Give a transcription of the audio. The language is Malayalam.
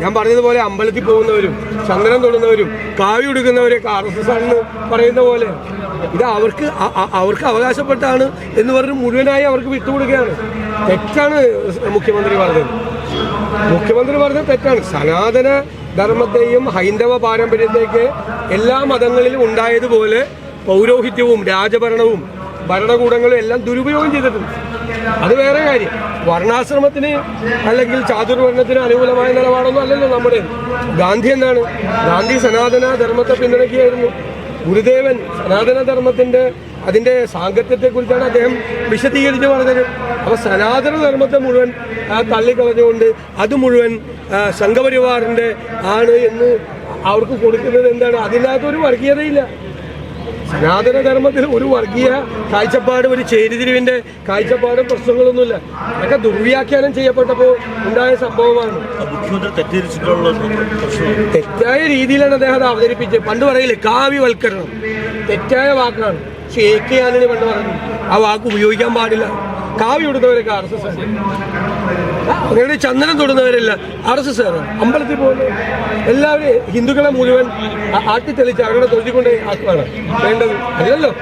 ഞാൻ പറഞ്ഞതുപോലെ അമ്പലത്തിൽ പോകുന്നവരും ചന്ദനം തൊടുന്നവരും കാവി ഉടുക്കുന്നവരൊക്കെ ആർ എസ് എസ് ആണെന്ന് പറയുന്ന പോലെ ഇത് അവർക്ക് അവർക്ക് അവകാശപ്പെട്ടാണ് എന്ന് പറഞ്ഞ് മുഴുവനായി അവർക്ക് വിട്ടുകൊടുക്കുകയാണ്. തെറ്റാണ് മുഖ്യമന്ത്രി പറഞ്ഞത്. മുഖ്യമന്ത്രി പറഞ്ഞത് തെറ്റാണ്. സനാതന ധർമ്മത്തെയും ഹൈന്ദവ പാരമ്പര്യത്തേക്ക് എല്ലാ മതങ്ങളിലും ഉണ്ടായതുപോലെ പൗരോഹിത്യവും രാജഭരണവും ഭരണകൂടങ്ങളും എല്ലാം ദുരുപയോഗം ചെയ്തിട്ടുണ്ട്. അത് വേറെ കാര്യം. വർണാശ്രമത്തിന് അല്ലെങ്കിൽ ചാതുർവർണത്തിന് അനുകൂലമായ നിലപാടൊന്നും അല്ലല്ലോ നമ്മുടെ. ഗാന്ധി എന്നാണ്. ഗാന്ധി സനാതന ധർമ്മത്തെ പിന്തുണയ്ക്കുകയായിരുന്നു. ഗുരുദേവൻ സനാതന ധർമ്മത്തിന്റെ അതിന്റെ സാങ്കത്യത്തെക്കുറിച്ചാണ് അദ്ദേഹം വിശദീകരിച്ച് പറഞ്ഞത്. അപ്പൊ സനാതന ധർമ്മത്തെ മുഴുവൻ തള്ളിക്കളഞ്ഞുകൊണ്ട് അത് മുഴുവൻ സംഘപരിവാറിന്റെ ആണ് എന്ന് അവർക്ക് കൊടുക്കുന്നത് എന്താണ്? അതിനകത്തൊരു വർഗീയതയില്ല. സനാതന ധർമ്മത്തിൽ ഒരു വർഗീയ കാഴ്ചപ്പാടും ഒരു ചേരിതിരിവിന്റെ കാഴ്ചപ്പാടും പ്രശ്നങ്ങളൊന്നുമില്ല. അതൊക്കെ ദുർവ്യാഖ്യാനം ചെയ്യപ്പെട്ടപ്പോൾ ഉണ്ടായ സംഭവമാണ്. തെറ്റായ രീതിയിലാണ് അദ്ദേഹം അവതരിപ്പിച്ചത്. പണ്ട് പറയില്ലേ കാവ്യവൽക്കരണം. തെറ്റായ വാക്കാണ്. പക്ഷേ എ കെ പണ്ട് പറഞ്ഞു. ആ വാക്ക് ഉപയോഗിക്കാൻ പാടില്ല. കാവ്യ കൊടുത്തവരൊക്കെ ആർ എസ് എസ് അങ്ങനെ ചന്ദനം തൊടുന്നവരല്ല ആർ എസ് എസ് ആണ്. അമ്പലത്തിൽ പോലെ എല്ലാവരും ഹിന്ദുക്കളെ മുഴുവൻ ആട്ടിത്തെളിച്ച് അവരുടെ തൊഴുതിക്കൊണ്ട് ആക്കുകയാണ് വേണ്ടത്. അല്ലല്ലോ?